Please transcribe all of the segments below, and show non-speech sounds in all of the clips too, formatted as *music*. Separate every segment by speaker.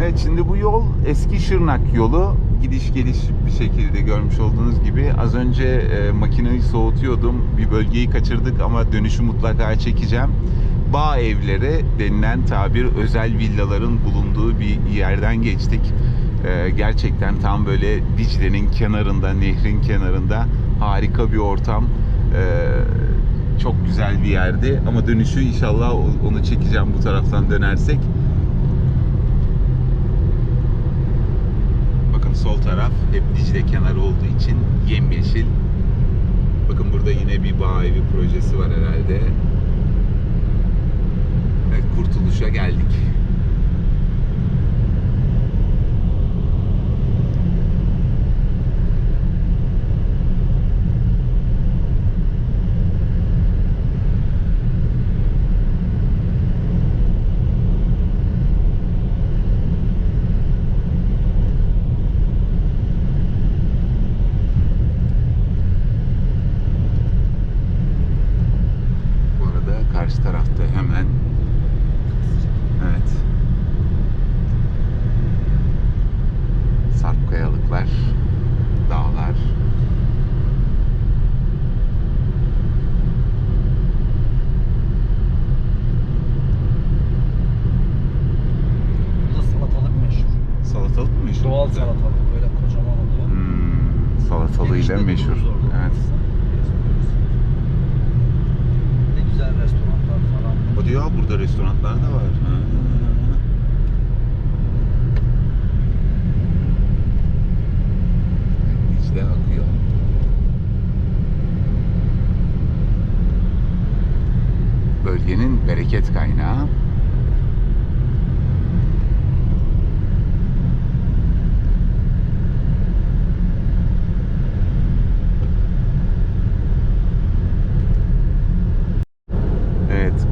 Speaker 1: Evet şimdi bu yol eski Şırnak yolu. Gidiş geliş bir şekilde görmüş olduğunuz gibi. Az önce e, makineyi soğutuyordum. Bir bölgeyi kaçırdık ama dönüşü mutlaka çekeceğim. Bağ evleri denilen tabir özel villaların bulunduğu bir yerden geçtik. E, gerçekten tam böyle Dicle'nin kenarında, nehrin kenarında harika bir ortam. E, çok güzel bir yerdi ama dönüşü inşallah onu çekeceğim bu taraftan dönersek. Bakın sol taraf hep Dicle kenarı olduğu için yemyeşil. Bakın burada yine bir bağ evi projesi var herhalde. Evet, kurtuluşa geldik. Bu arada karşı tarafta hemen evet sarp kayalıklar, dağlar.
Speaker 2: Burada salatalık meşhur.
Speaker 1: Salatalık mı meşhur?
Speaker 2: Doğal
Speaker 1: burada?
Speaker 2: salatalık böyle kocaman oluyor.
Speaker 1: Hmm, salatalığıyla
Speaker 2: Enişte
Speaker 1: meşhur.
Speaker 2: dururuz orada.
Speaker 1: Evet.
Speaker 2: Geziyoruz. Ne güzel restoranlar falan.
Speaker 1: O diyor "Aa, burada restoranlar da var. Ha. Dicle akıyor. Bölgenin bereket kaynağı.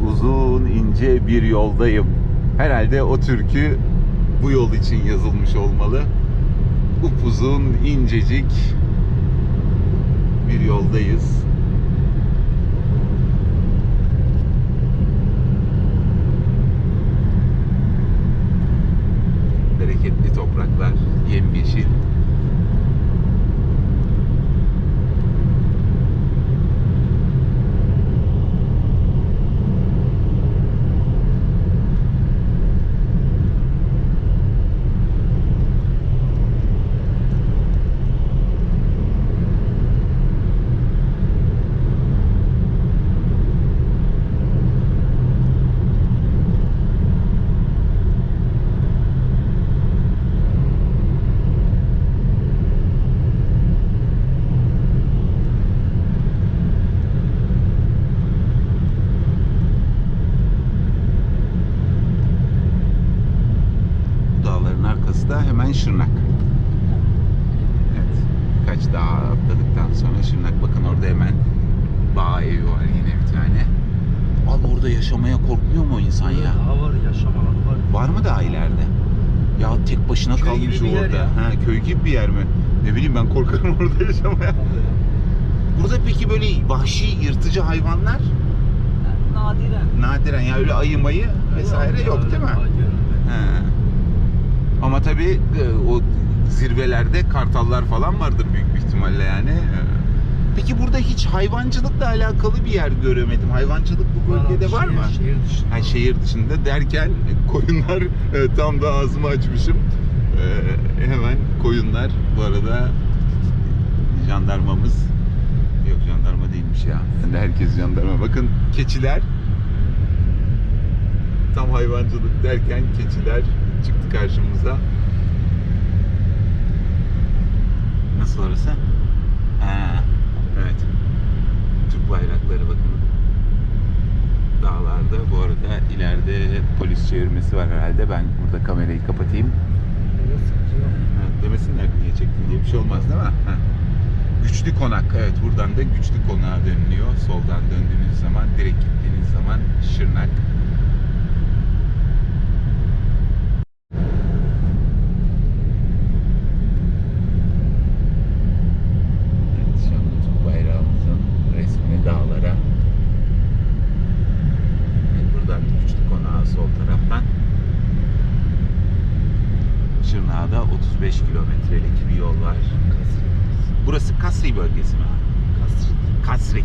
Speaker 1: Uzun ince bir yoldayım. Herhalde o türkü bu yol için yazılmış olmalı. Upuzun, incecik bir yoldayız. Bereketli topraklar, yemyeşil. Dağların arkası da hemen Şırnak. Evet. Birkaç dağ atladıktan sonra Şırnak. Bakın orada hemen bağ evi var yine bir tane. Abi orada yaşamaya korkmuyor mu insan ya?
Speaker 2: Daha var yaşam alanı var.
Speaker 1: Var mı daha ileride? Ya tek başına
Speaker 2: Köy
Speaker 1: kalmış
Speaker 2: gibi bir yer
Speaker 1: orada.
Speaker 2: ya.
Speaker 1: Ha, köy gibi bir yer mi? Ne bileyim ben korkarım *laughs* orada yaşamaya. Burada peki böyle vahşi yırtıcı hayvanlar
Speaker 2: Nadiren.
Speaker 1: nadiren ya öyle ayı mayı vesaire yok değil mi? He. Ama tabii e, o zirvelerde kartallar falan vardır büyük bir ihtimalle yani. Peki burada hiç hayvancılıkla alakalı bir yer göremedim. Hayvancılık bu bölgede var mı?
Speaker 2: Şehir dışında.
Speaker 1: Ha, şehir dışında derken koyunlar e, tam da ağzımı açmışım. E, hemen koyunlar bu arada jandarmamız yok jandarma değilmiş ya. Yani herkes jandarma. Bakın keçiler tam hayvancılık derken keçiler çıktı karşımıza. Nasıl orası? Ha, evet. Türk bayrakları bakın dağlarda. Bu arada ileride polis çevirmesi var herhalde. Ben burada kamerayı kapatayım.
Speaker 2: Yok, sıkıntı yok.
Speaker 1: Ha, demesinler niye çektin diye bir şey olmaz değil mi? Ha. Güçlü konak. Evet buradan da güçlü konağa dönülüyor. Soldan döndüğünüz zaman direkt gittiğiniz zaman Şırnak. Evet, şu anda Türk bayrağımızın resmini dağlara. Evet, buradan güçlü konağa sol taraftan. Şırnak'a da 35 kilometrelik bir yol var. Burası Kasri bölgesi mi?
Speaker 2: Kasır.
Speaker 1: Kasrik.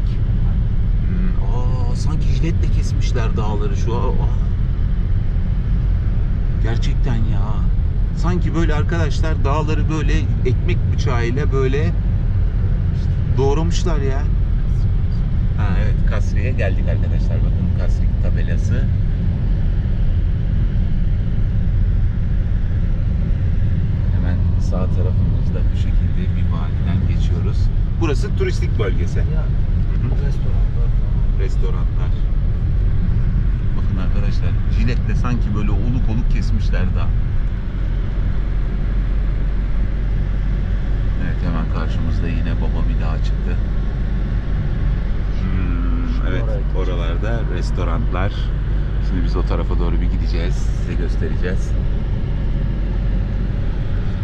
Speaker 1: Hmm, aa, sanki jiletle kesmişler dağları şu. Aa. Gerçekten ya. Sanki böyle arkadaşlar dağları böyle ekmek bıçağıyla böyle doğramışlar ya. Ha evet Kasri'ye geldik arkadaşlar. Bakın Kasrik tabelası. Hemen sağ tarafımızda bu şekilde bir vadiden geçiyoruz. Burası turistik bölgesi.
Speaker 2: Ya
Speaker 1: Hı hı.
Speaker 2: restoranlar
Speaker 1: restoranlar. Bakın arkadaşlar jiletle sanki böyle oluk oluk kesmişler daha. Evet hemen karşımızda yine baba bir daha çıktı. Hmm, evet oralarda restoranlar. Şimdi biz o tarafa doğru bir gideceğiz. Size göstereceğiz.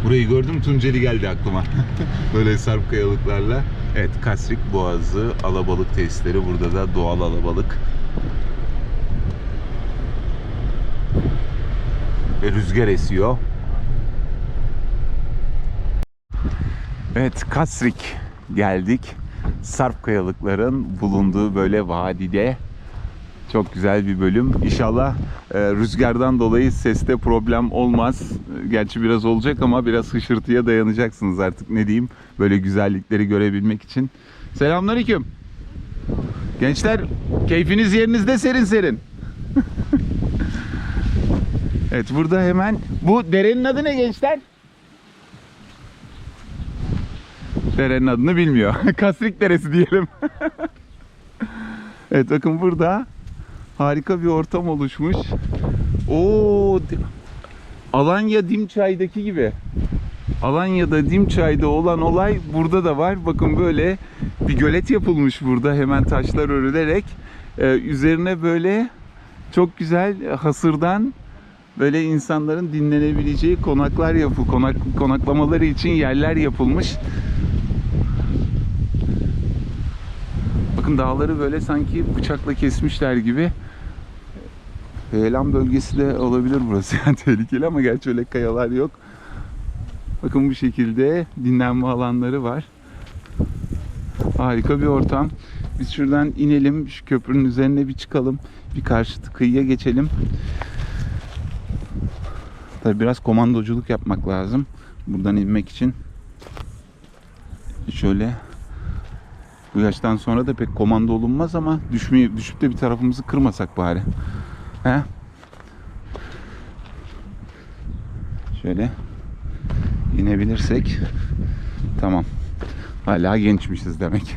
Speaker 1: Burayı gördüm Tunceli geldi aklıma. *laughs* Böyle sarp kayalıklarla. Evet Kasrik Boğazı alabalık tesisleri. Burada da doğal alabalık. Ve rüzgar esiyor. Evet Kasrik geldik. Sarp kayalıkların bulunduğu böyle vadide. Çok güzel bir bölüm. İnşallah e, rüzgardan dolayı seste problem olmaz. Gerçi biraz olacak ama biraz hışırtıya dayanacaksınız artık ne diyeyim. Böyle güzellikleri görebilmek için. Selamünaleyküm. Gençler keyfiniz yerinizde serin serin. *laughs* evet burada hemen bu derenin adı ne gençler? Derenin adını bilmiyor. *laughs* Kasrik Deresi diyelim. *laughs* evet bakın burada harika bir ortam oluşmuş. Oo Alanya Dimçay'daki gibi. Alanya'da Dimçay'da olan olay burada da var. Bakın böyle bir gölet yapılmış burada hemen taşlar örülerek. Ee, üzerine böyle çok güzel hasırdan böyle insanların dinlenebileceği konaklar yapı konak konaklamaları için yerler yapılmış. Bakın dağları böyle sanki bıçakla kesmişler gibi. Heyelan bölgesi de olabilir burası. *laughs* Yani tehlikeli ama gerçi öyle kayalar yok. Bakın bu şekilde dinlenme alanları var. Harika bir ortam. Biz şuradan inelim, şu köprünün üzerine bir çıkalım. Bir karşı kıyıya geçelim. Tabi biraz komandoculuk yapmak lazım. Buradan inmek için. Şöyle bu yaştan sonra da pek komando olunmaz ama düşmeye, düşüp de bir tarafımızı kırmasak bari. He? Şöyle inebilirsek tamam. Hala gençmişiz demek.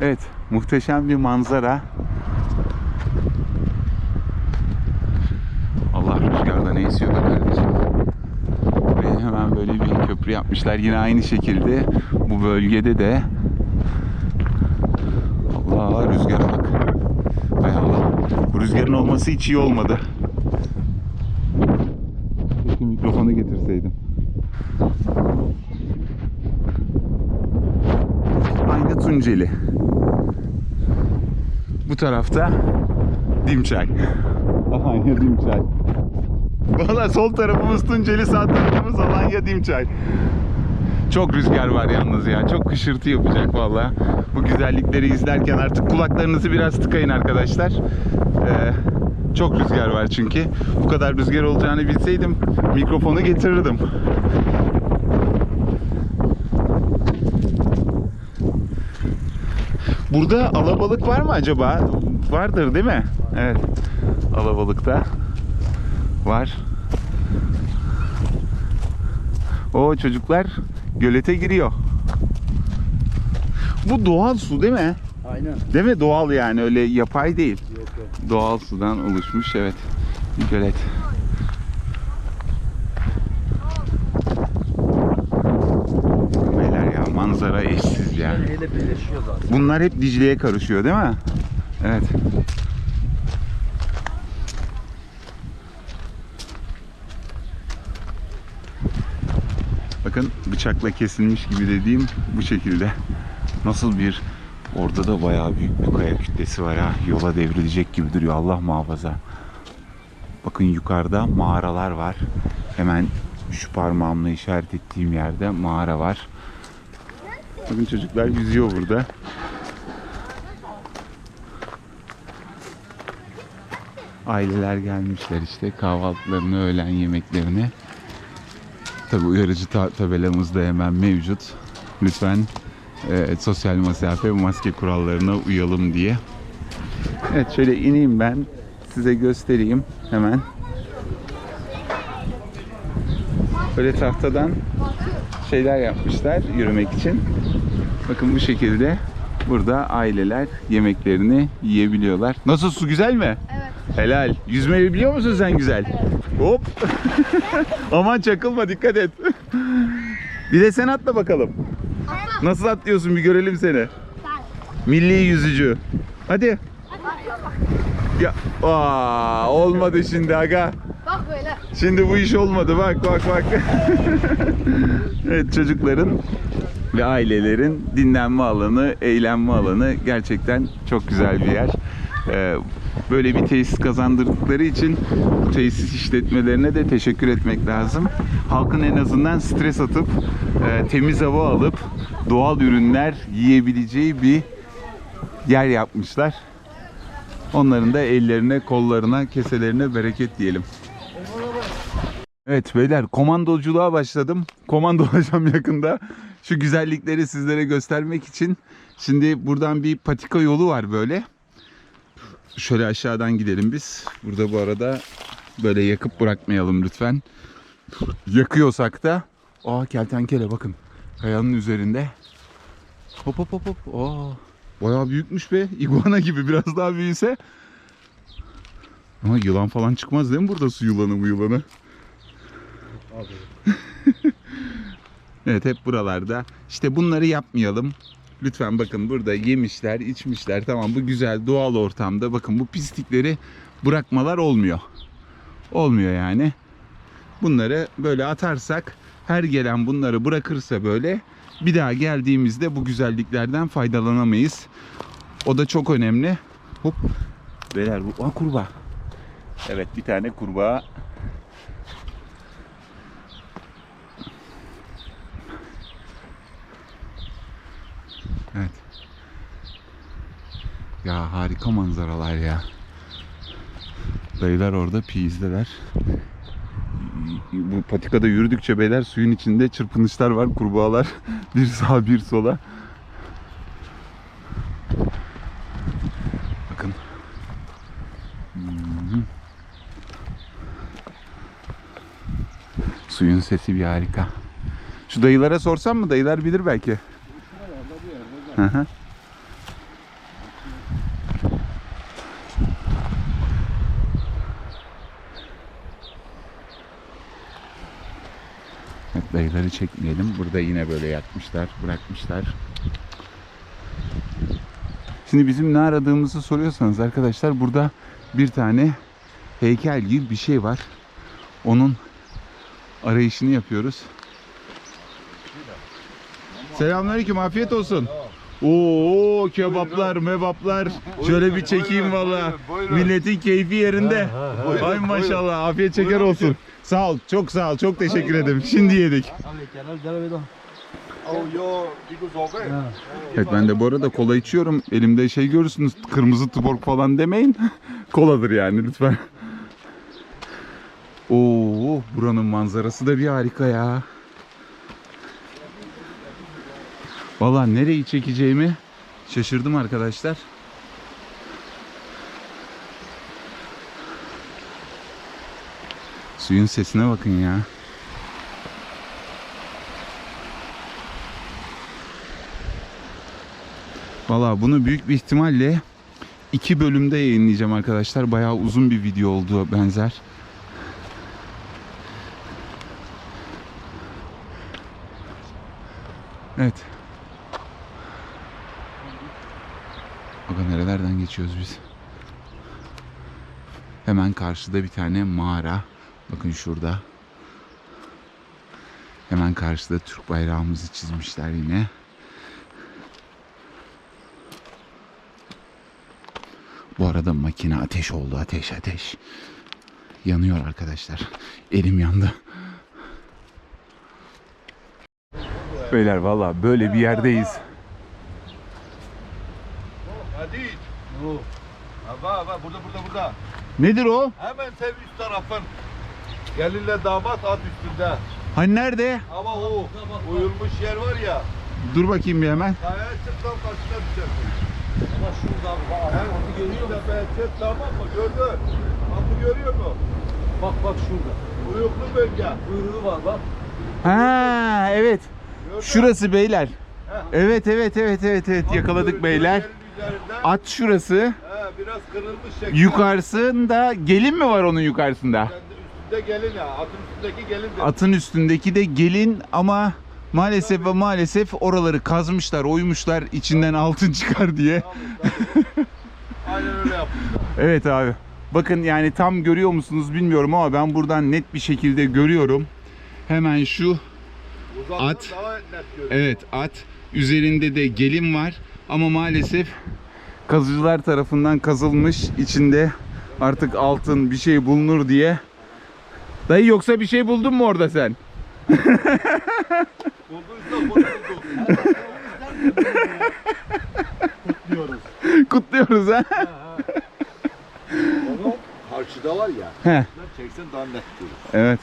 Speaker 1: Evet, muhteşem bir manzara. Allah rüzgarda ne esiyor be kardeşim. Buraya hemen böyle bir köprü yapmışlar. Yine aynı şekilde bu bölgede de Allah rüzgara bak. Hay Allah. Bu rüzgarın olması hiç iyi olmadı. Keşke mikrofonu getirseydim. Aynı Tunceli. Bu tarafta Dimçay. *laughs* Alanya Dimçay. Valla sol tarafımız Tunceli, sağ tarafımız Alanya Dimçay. Çok rüzgar var yalnız ya. Çok kışırtı yapacak valla. Bu güzellikleri izlerken artık kulaklarınızı biraz tıkayın arkadaşlar. Ee, çok rüzgar var çünkü. Bu kadar rüzgar olacağını bilseydim mikrofonu getirirdim. Burada alabalık var mı acaba? Vardır değil mi? Evet. Alabalıkta var. O çocuklar gölete giriyor. Bu doğal su değil mi?
Speaker 2: Aynen.
Speaker 1: Değil mi? Doğal yani öyle yapay değil. Doğal sudan oluşmuş evet. Gölet. Beyler ya manzara eşsiz ya. Bunlar hep Dicle'ye karışıyor değil mi? Evet. Bakın bıçakla kesilmiş gibi dediğim bu şekilde. Nasıl bir orada da bayağı büyük bir kaya kütlesi var ha. Yola devrilecek gibi duruyor Allah muhafaza. Bakın yukarıda mağaralar var. Hemen Şu parmağımla işaret ettiğim yerde mağara var. Bakın çocuklar yüzüyor burada. Aileler gelmişler işte kahvaltılarını, öğlen yemeklerini. Tabi uyarıcı ta- tabelamız da hemen mevcut. Lütfen e, sosyal mesafe ve maske kurallarına uyalım diye. Evet şöyle ineyim ben size göstereyim hemen. Böyle tahtadan şeyler yapmışlar yürümek için. Bakın bu şekilde burada aileler yemeklerini yiyebiliyorlar. Nasıl su güzel mi?
Speaker 3: Evet.
Speaker 1: Helal. Yüzmeyi biliyor musun sen güzel? Hop. *laughs* Aman çakılma dikkat et. bir de sen atla bakalım. Nasıl atlıyorsun bir görelim seni. Milli yüzücü. Hadi. Ya Aa, olmadı şimdi aga.
Speaker 3: Bak böyle.
Speaker 1: Şimdi bu iş olmadı bak bak bak. *laughs* evet çocukların ve ailelerin dinlenme alanı, eğlenme alanı gerçekten çok güzel bir yer. Ee, böyle bir tesis kazandırdıkları için bu tesis işletmelerine de teşekkür etmek lazım. Halkın en azından stres atıp e, temiz hava alıp doğal ürünler yiyebileceği bir yer yapmışlar. Onların da ellerine, kollarına, keselerine bereket diyelim. Evet beyler komandoculuğa başladım. Komando *laughs* olacağım yakında. Şu güzellikleri sizlere göstermek için. Şimdi buradan bir patika yolu var böyle. Şöyle aşağıdan gidelim biz. Burada bu arada böyle yakıp bırakmayalım lütfen. Yakıyorsak da Aa kertenkele bakın. Kayanın üzerinde. Hop hop hop hop. Aa, bayağı büyükmüş be. *laughs* Iguana gibi biraz daha büyüse. Ama yılan falan çıkmaz değil mi burada su yılanı bu yılanı? *laughs* Evet hep buralarda. İşte bunları yapmayalım. Lütfen bakın burada yemişler, içmişler. Tamam bu güzel doğal ortamda. Bakın bu pislikleri bırakmalar olmuyor. Olmuyor yani. Bunları böyle atarsak her gelen bunları bırakırsa böyle bir daha geldiğimizde bu güzelliklerden faydalanamayız. O da çok önemli. Hop. Beyler bu Aa, kurbağa. Evet bir tane kurbağa Evet. Ya harika manzaralar ya. Dayılar orada piyizdeler. Bu patikada yürüdükçe beyler suyun içinde çırpınışlar var. Kurbağalar *laughs* bir sağa bir sola. Bakın. Hmm. Suyun sesi bir harika. Şu dayılara sorsam mı? Dayılar bilir belki. Hı hı. Dayıları çekmeyelim. Burada yine böyle yakmışlar, bırakmışlar. Şimdi bizim ne aradığımızı soruyorsanız arkadaşlar burada bir tane heykel gibi bir şey var. Onun arayışını yapıyoruz. Selamünaleyküm, afiyet olsun. Oo kebaplar, mebaplar. Şöyle bir çekeyim valla. Milletin keyfi yerinde. Ay maşallah, afiyet şeker olsun. Sağ ol, çok sağ ol, çok teşekkür ederim. Şimdi yedik. Evet ben de bu arada kola içiyorum. Elimde şey görürsünüz, kırmızı tuborg falan demeyin. *laughs* Koladır yani lütfen. Oo buranın manzarası da bir harika ya. Valla nereyi çekeceğimi şaşırdım arkadaşlar. Suyun sesine bakın ya. Valla bunu büyük bir ihtimalle iki bölümde yayınlayacağım arkadaşlar. Bayağı uzun bir video oldu benzer. Evet. Bakın nerelerden geçiyoruz biz. Hemen karşıda bir tane mağara. Bakın şurada. Hemen karşıda Türk bayrağımızı çizmişler yine. Bu arada makine ateş oldu. Ateş ateş. Yanıyor arkadaşlar. Elim yandı. Beyler valla böyle bir yerdeyiz.
Speaker 3: Hadi. Burada burada burada.
Speaker 1: Nedir o?
Speaker 3: Hemen sev üst tarafın. Gelinle damat at üstünde.
Speaker 1: Hani nerede?
Speaker 3: Ama o uyulmuş yer var ya.
Speaker 1: Dur bakayım bir hemen.
Speaker 3: Kayaya çık tam karşına düşersin.
Speaker 2: Ama şurada bak.
Speaker 3: Hem atı görüyor musun? Tepeye çık tamam mı? Gördün. Atı görüyor mu?
Speaker 2: Bak bak şurada.
Speaker 3: Uyuklu bölge.
Speaker 2: Kuyruğu var bak.
Speaker 1: Ha evet.
Speaker 3: Gördün.
Speaker 1: Şurası beyler.
Speaker 3: Heh.
Speaker 1: Evet evet evet evet evet
Speaker 3: Atı
Speaker 1: yakaladık beyler. At şurası.
Speaker 3: He, biraz kırılmış şekilde.
Speaker 1: Yukarısında gelin mi var onun yukarısında?
Speaker 3: Üstünde gelin ya. Atın üstündeki gelin de.
Speaker 1: Atın üstündeki de gelin ama maalesef ve maalesef oraları kazmışlar, oymuşlar içinden altın çıkar diye.
Speaker 3: Tabii, tabii. Aynen öyle yapmışlar. *laughs*
Speaker 1: Evet abi. Bakın yani tam görüyor musunuz bilmiyorum ama ben buradan net bir şekilde görüyorum. Hemen şu
Speaker 3: Uzaktan
Speaker 1: At.
Speaker 3: daha net görünüyor.
Speaker 1: evet at üzerinde de gelin var ama maalesef kazıcılar tarafından kazılmış içinde artık altın bir şey bulunur diye. Dayı yoksa bir şey buldun mu orada sen? *laughs*
Speaker 3: Bulduysa bunu *laughs* bulduk. Kutluyoruz.
Speaker 1: Kutluyoruz ha.
Speaker 3: Onu karşıda var ya. Sen çeksen net görür.
Speaker 1: evet.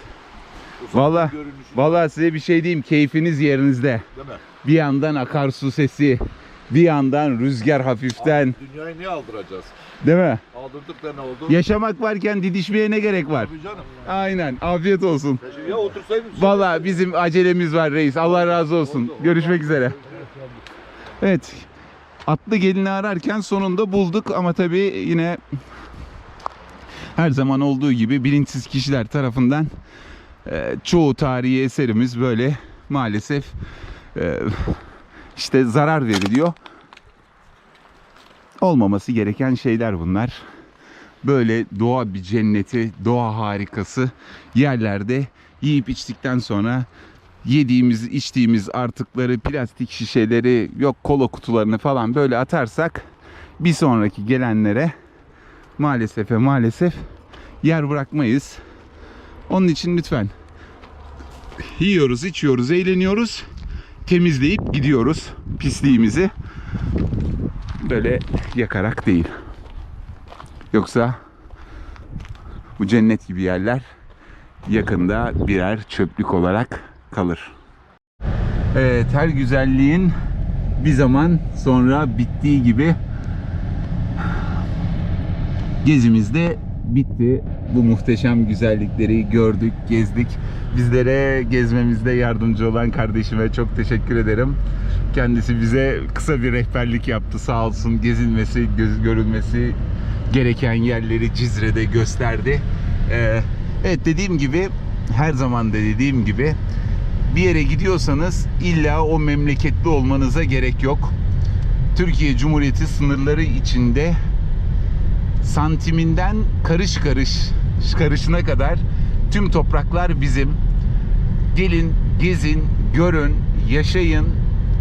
Speaker 3: Görünüşü
Speaker 1: Vallahi size bir şey diyeyim keyfiniz yerinizde.
Speaker 3: Değil mi?
Speaker 1: Bir yandan akarsu sesi, bir yandan rüzgar hafiften,
Speaker 3: Dünyayı niye aldıracağız?
Speaker 1: değil mi?
Speaker 3: Aldırdık da ne oldu?
Speaker 1: Yaşamak varken didişmeye ne gerek var?
Speaker 3: Canım.
Speaker 1: Aynen. Afiyet olsun.
Speaker 3: Ya otursaydın.
Speaker 1: Vallahi bizim acelemiz var reis. Allah razı olsun. Görüşmek üzere. Evet. Atlı gelini ararken sonunda bulduk ama tabii yine her zaman olduğu gibi bilinçsiz kişiler tarafından e, çoğu tarihi eserimiz böyle maalesef e, işte zarar veriliyor. Olmaması gereken şeyler bunlar. Böyle doğa bir cenneti, doğa harikası yerlerde yiyip içtikten sonra yediğimiz, içtiğimiz artıkları, plastik şişeleri, yok kola kutularını falan böyle atarsak bir sonraki gelenlere maalesef maalesef yer bırakmayız. Onun için lütfen yiyoruz, içiyoruz, eğleniyoruz. Temizleyip gidiyoruz pisliğimizi. Böyle yakarak değil. Yoksa bu cennet gibi yerler yakında birer çöplük olarak kalır. Evet, her güzelliğin bir zaman sonra bittiği gibi gezimiz de bitti. Bu muhteşem güzellikleri gördük, gezdik. Bizlere gezmemizde yardımcı olan kardeşime çok teşekkür ederim. Kendisi bize kısa bir rehberlik yaptı sağ olsun. Gezilmesi, göz görülmesi gereken yerleri Cizre'de gösterdi. Ee, evet dediğim gibi her zaman da dediğim gibi bir yere gidiyorsanız illa o memleketli olmanıza gerek yok. Türkiye Cumhuriyeti sınırları içinde santiminden karış karış karışına kadar tüm topraklar bizim. Gelin, gezin, görün, yaşayın.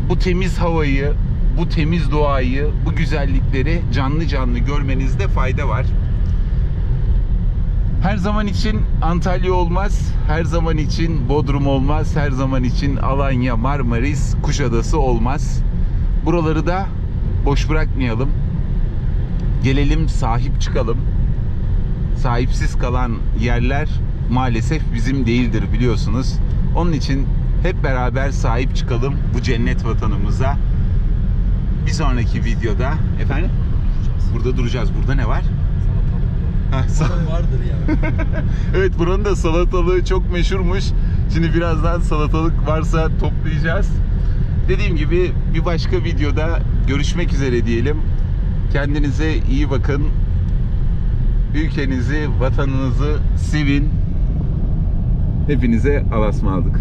Speaker 1: Bu temiz havayı, bu temiz doğayı, bu güzellikleri canlı canlı görmenizde fayda var. Her zaman için Antalya olmaz, her zaman için Bodrum olmaz, her zaman için Alanya, Marmaris, Kuşadası olmaz. Buraları da boş bırakmayalım. Gelelim sahip çıkalım. Sahipsiz kalan yerler maalesef bizim değildir biliyorsunuz. Onun için hep beraber sahip çıkalım bu cennet vatanımıza. Bir sonraki videoda efendim burada duracağız. Burada ne var? Ha, sa-
Speaker 2: Vardır ya. *laughs*
Speaker 1: evet buranın da salatalığı çok meşhurmuş. Şimdi birazdan salatalık varsa toplayacağız. Dediğim gibi bir başka videoda görüşmek üzere diyelim. Kendinize iyi bakın. Ülkenizi, vatanınızı sevin. Hepinize alasma aldık.